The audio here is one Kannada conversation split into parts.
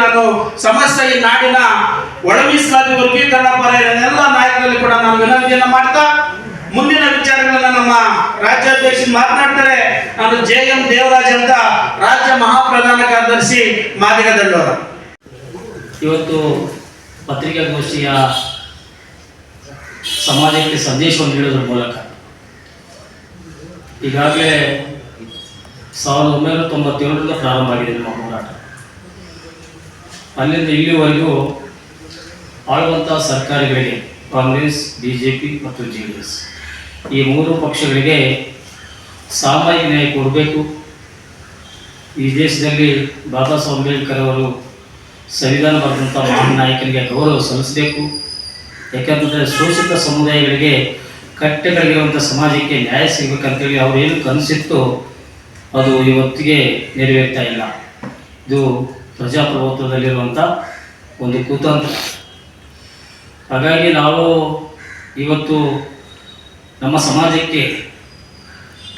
ನಾನು ಸಮಸ್ತ ಈ ನಾಡಿನ ಒಳ ಮೀಸಲಾತಿ ವರ್ಗೀಕರಣ ಪರ ಎಲ್ಲ ನಾಯಕರಲ್ಲಿ ಕೂಡ ನಾನು ವಿನಂತಿಯನ್ನು ಮಾಡ್ತಾ ಮುಂದಿನ ವಿಚಾರಗಳನ್ನ ನಮ್ಮ ರಾಜ್ಯಾಧ್ಯಕ್ಷ ಮಾತನಾಡ್ತಾರೆ. ನಾನು ಜೆ ಎಂ ದೇವರಾಜ್ ಅಂತ ರಾಜ್ಯ ಮಹಾಪ್ರಧಾನ ಕಾರ್ಯದರ್ಶಿ ಮಾದಿಗ ದಂಡೋರ ಇವತ್ತು ಪತ್ರಿಕಾಗೋಷ್ಠಿಯ ಸಮಾಜಕ್ಕೆ ಸಂದೇಶವನ್ನು ನೀಡೋದ್ರ ಮೂಲಕ. ಈಗಾಗಲೇ ಸಾವಿರದ ಒಂಬೈನೂರ ತೊಂಬತ್ತೇಳರಿಂದ ಪ್ರಾರಂಭ ಆಗಿದೆ ನಮ್ಮ ಹೋರಾಟ. ಅಲ್ಲಿಂದ ಇಲ್ಲಿವರೆಗೂ ಆಳುವಂಥ ಸರ್ಕಾರಗಳಿಗೆ ಕಾಂಗ್ರೆಸ್ ಬಿ ಜೆ ಪಿ ಮತ್ತು ಜೆ ಡಿ ಎಸ್. ಈ ಮೂರು ಪಕ್ಷಗಳಿಗೆ ಸಾಮಾಜಿಕ ನ್ಯಾಯ ಕೊಡಬೇಕು. ಈ ದೇಶದಲ್ಲಿ ಬಾಬಾ ಸಾಹೇಬ್ ಅಂಬೇಡ್ಕರ್ ಅವರು ಸಂವಿಧಾನ ಬರೆದಂಥ ಮಹಾನ್ ನಾಯಕನಿಗೆ ಗೌರವ ಸಲ್ಲಿಸಬೇಕು. ಯಾಕಂತಂದರೆ ಶೋಷಿತ ಸಮುದಾಯಗಳಿಗೆ ಕಟ್ಟೆಗಳಿರುವಂಥ ಸಮಾಜಕ್ಕೆ ನ್ಯಾಯ ಸಿಗಬೇಕಂತೇಳಿ ಅವ್ರು ಏನು ಕನಸಿತ್ತು ಅದು ಇವತ್ತಿಗೆ ನೆರವೇರ್ತಾ ಇಲ್ಲ. ಇದು ಪ್ರಜಾಪ್ರಭುತ್ವದಲ್ಲಿರುವಂಥ ಒಂದು ಕುತಂತ್ರ. ಹಾಗಾಗಿ ನಾವು ಇವತ್ತು ನಮ್ಮ ಸಮಾಜಕ್ಕೆ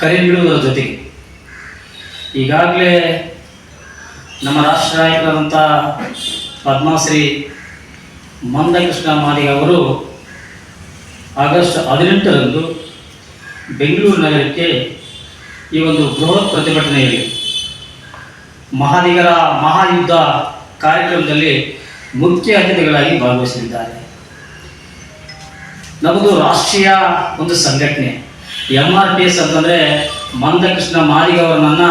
ಕರೆ ನೀಡುವುದರ ಜೊತೆಗೆ ಈಗಾಗಲೇ ನಮ್ಮ ರಾಷ್ಟ್ರ ನಾಯಕರಾದಂಥ ಪದ್ಮಶ್ರೀ ಮಂದಕೃಷ್ಣ ಮಾದಿಗ ಅವರು ಆಗಸ್ಟ್ ಹದಿನೆಂಟರಂದು ಬೆಂಗಳೂರು ನಗರಕ್ಕೆ ಈ ಒಂದು ಬೃಹತ್ ಪ್ರತಿಭಟನೆಯಲ್ಲಿ ಮಹಾದಿಗರ ಮಹಾಯುದ್ಧ ಕಾರ್ಯಕ್ರಮದಲ್ಲಿ ಮುಖ್ಯ ಅತಿಥಿಗಳಾಗಿ ಭಾಗವಹಿಸಲಿದ್ದಾರೆ. ನಮ್ಮದು ರಾಷ್ಟ್ರೀಯ ಒಂದು ಸಂಘಟನೆ ಎಂ ಆರ್ ಪಿ ಎಸ್ ಅಂತಂದರೆ ಮಂದಕೃಷ್ಣ ಮಾದಿಗ ಅವರನ್ನ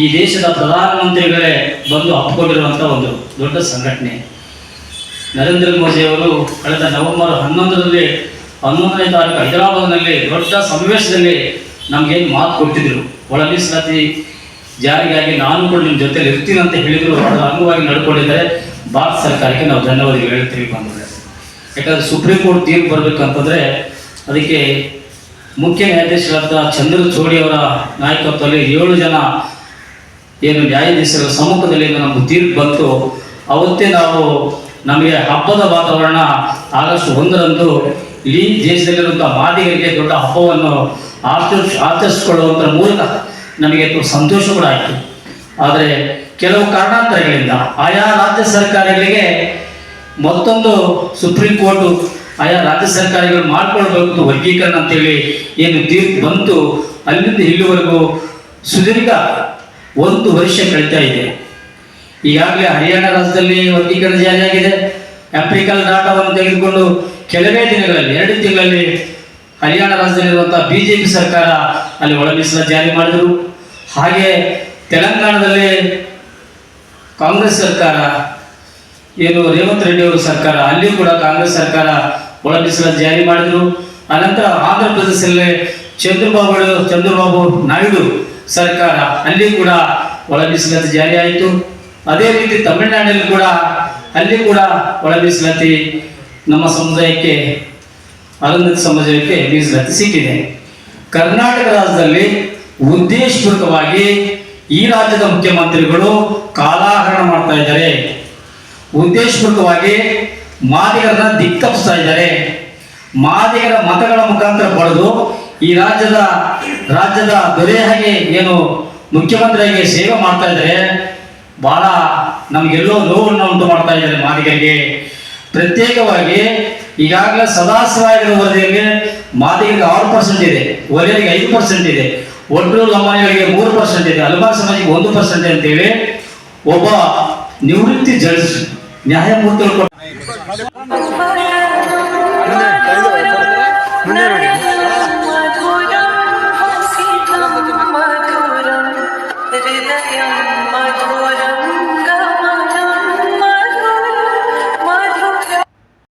ಈ ದೇಶದ ಪ್ರಧಾನಮಂತ್ರಿಗಳೇ ಬಂದು ಅಪ್ಪಿಕೊಂಡಿರುವಂಥ ಒಂದು ದೊಡ್ಡ ಸಂಘಟನೆ. ನರೇಂದ್ರ ಮೋದಿ ಅವರು ಕಳೆದ ನವೆಂಬರ್ ಹನ್ನೊಂದರಲ್ಲಿ, ಹನ್ನೊಂದನೇ ತಾರೀಕು ಹೈದರಾಬಾದ್ನಲ್ಲಿ ದೊಡ್ಡ ಸಮಾವೇಶದಲ್ಲಿ ನಮಗೇನು ಮಾತು ಕೊಟ್ಟಿದ್ರು. ಒಳ ಮೀಸಲಾತಿ ಜಾರಿಗಾಗಿ ನಾನು ಕೂಡ ನಿಮ್ಮ ಜೊತೆಲಿ ಇರ್ತೀನಿ ಅಂತ ಹೇಳಿದ್ರು ಅದರ ಅಂಗವಾಗಿ ನಡ್ಕೊಂಡಿದ್ದಾರೆ. ಭಾರತ ಸರ್ಕಾರಕ್ಕೆ ನಾವು ಧನ್ಯವಾದಗಳು ಹೇಳ್ತೀವಿ ಬಂದರೆ ಯಾಕಂದ್ರೆ ಸುಪ್ರೀಂ ಕೋರ್ಟ್ ತೀರ್ಪು ಬರಬೇಕಂತಂದ್ರೆ ಅದಕ್ಕೆ ಮುಖ್ಯ ನ್ಯಾಯಾಧೀಶರಾದ ಚಂದ್ರಚೋಡಿ ಅವರ ನಾಯಕತ್ವದಲ್ಲಿ ಏಳು ಜನ ಏನು ನ್ಯಾಯಾಧೀಶರ ಸಮ್ಮುಖದಲ್ಲಿ ನಮ್ಗೆ ತೀರ್ಪು ಬಂತು. ಅವತ್ತೇ ನಾವು ನಮಗೆ ಹಬ್ಬದ ವಾತಾವರಣ ಆಗಸ್ಟ್ ಒಂದರಂದು ಇಡೀ ದೇಶದಲ್ಲಿರುವಂಥ ಮಾದಿಗರಿಗೆ ದೊಡ್ಡ ಹಬ್ಬವನ್ನು ಆಚರಿಸ್, ಆಚರಿಸಿಕೊಳ್ಳುವಂತ ಮೂಲಕ ನಮಗೆ ಸಂತೋಷ ಕೂಡ ಆಯಿತು. ಆದರೆ ಕೆಲವು ಕಾರಣಾಂತರಗಳಿಂದ ಆಯಾ ರಾಜ್ಯ ಸರ್ಕಾರಗಳಿಗೆ ಮತ್ತೊಂದು ಸುಪ್ರೀಂ ಕೋರ್ಟ್ ಆಯಾ ರಾಜ್ಯ ಸರ್ಕಾರಗಳು ಮಾಡ್ಕೊಳ್ಬೇಕು ವರ್ಗೀಕರಣ ಅಂತೇಳಿ ಏನು ತೀರ್ಪು ಬಂತು, ಅಲ್ಲಿಂದ ಇಲ್ಲಿವರೆಗೂ ಸುದೀರ್ಘ ಒಂದು ವರ್ಷ ಕಳೀತಾ ಇದೆ. ಈಗಾಗಲೇ ಹರಿಯಾಣ ರಾಜ್ಯದಲ್ಲಿ ವರ್ಗೀಕರಣ ಜಾರಿಯಾಗಿದೆ ಆಫ್ರಿಕಲ್ ಡಾಟಾವನ್ನು ತೆಗೆದುಕೊಂಡು ಕೆಲವೇ ದಿನಗಳಲ್ಲಿ, ಎರಡು ತಿಂಗಳಲ್ಲಿ ಹರಿಯಾಣ ರಾಜ್ಯದಲ್ಲಿರುವಂಥ ಬಿ ಜೆ ಪಿ ಸರ್ಕಾರ ಅಲ್ಲಿ ಒಳ ಮೀಸಲಾತಿ ಜಾರಿ ಮಾಡಿದರು. ಹಾಗೆ ತೆಲಂಗಾಣದಲ್ಲಿ ಕಾಂಗ್ರೆಸ್ ಸರ್ಕಾರ, ಏನು ರೇವಂತ್ ರೆಡ್ಡಿ ಅವರ ಸರ್ಕಾರ ಅಲ್ಲಿಯೂ ಕೂಡ ಕಾಂಗ್ರೆಸ್ ಸರ್ಕಾರ ಒಳ ಮೀಸಲಾತಿ ಜಾರಿ ಮಾಡಿದರು. ಅನಂತರ ಆಂಧ್ರ ಪ್ರದೇಶದಲ್ಲಿ ಚಂದ್ರಬಾಬು ಚಂದ್ರಬಾಬು ನಾಯ್ಡು ಸರ್ಕಾರ ಅಲ್ಲಿ ಕೂಡ ಒಳ ಮೀಸಲಾತಿ ಜಾರಿ ಆಯಿತು. ಅದೇ ರೀತಿ ತಮಿಳುನಾಡಲ್ಲಿ ಕೂಡ, ಅಲ್ಲಿ ಕೂಡ ಒಳ ಮೀಸಲಾತಿ ನಮ್ಮ ಸಮುದಾಯಕ್ಕೆ ಅರುಂಧತಿ ಸಮುದಾಯಕ್ಕೆ ಮೀಸಲಾತಿ ಸಿಕ್ಕಿದೆ. ಕರ್ನಾಟಕ ರಾಜ್ಯದಲ್ಲಿ ಉದ್ದೇಶಪೂರ್ವಕವಾಗಿ ಈ ರಾಜ್ಯದ ಮುಖ್ಯಮಂತ್ರಿಗಳು ಕಾಲಾಹರಣ ಮಾಡ್ತಾ ಇದ್ದಾರೆ. ಉದ್ದೇಶಪೂರ್ವಕವಾಗಿ ಮಾದಿಗರನ್ನ ದಿಕ್ಕಪ್ಪಿಸ್ತಾ ಇದ್ದಾರೆ. ಮಾದಿಗರ ಮತಗಳ ಮುಖಾಂತರ ಪಡೆದು ಈ ರಾಜ್ಯದ ರಾಜ್ಯದ ದೊರೆ ಹಾಗೆ ಏನು ಮುಖ್ಯಮಂತ್ರಿಯಾಗಿ ಸೇವೆ ಮಾಡ್ತಾ ಇದ್ದಾರೆ. ಬಹಳ ನಮಗೆಲ್ಲೋ ನೋವನ್ನು ಉಂಟು ಮಾಡ್ತಾ ಇದ್ದಾರೆ ಮಾದಿಗರಿಗೆ. ಪ್ರತ್ಯೇಕವಾಗಿ ಈಗಾಗಲೇ ಸದಾಸವಾಗಿರುವ ವರದಿಯಲ್ಲಿ ಮಾದಿಗರಿಗೆ ಆರು ಪರ್ಸೆಂಟ್ ಇದೆ ಒಲೆಯರಿಗೆ ಐದು ಪರ್ಸೆಂಟ್ ಇದೆ. ಒಟ್ಟು ಲಂಬಾಣಿಗಳಿಗೆ ಮೂರು ಪರ್ಸೆಂಟ್ ಇದೆ ಹಲವಾರು ಸಮಾಜಕ್ಕೆ ಒಂದು ಪರ್ಸೆಂಟ್ ಅಂತೇಳಿ ಒಬ್ಬ ನಿವೃತ್ತಿ ಜಡ್ಜ್ ನ್ಯಾಯಮೂರ್ತಿಗಳು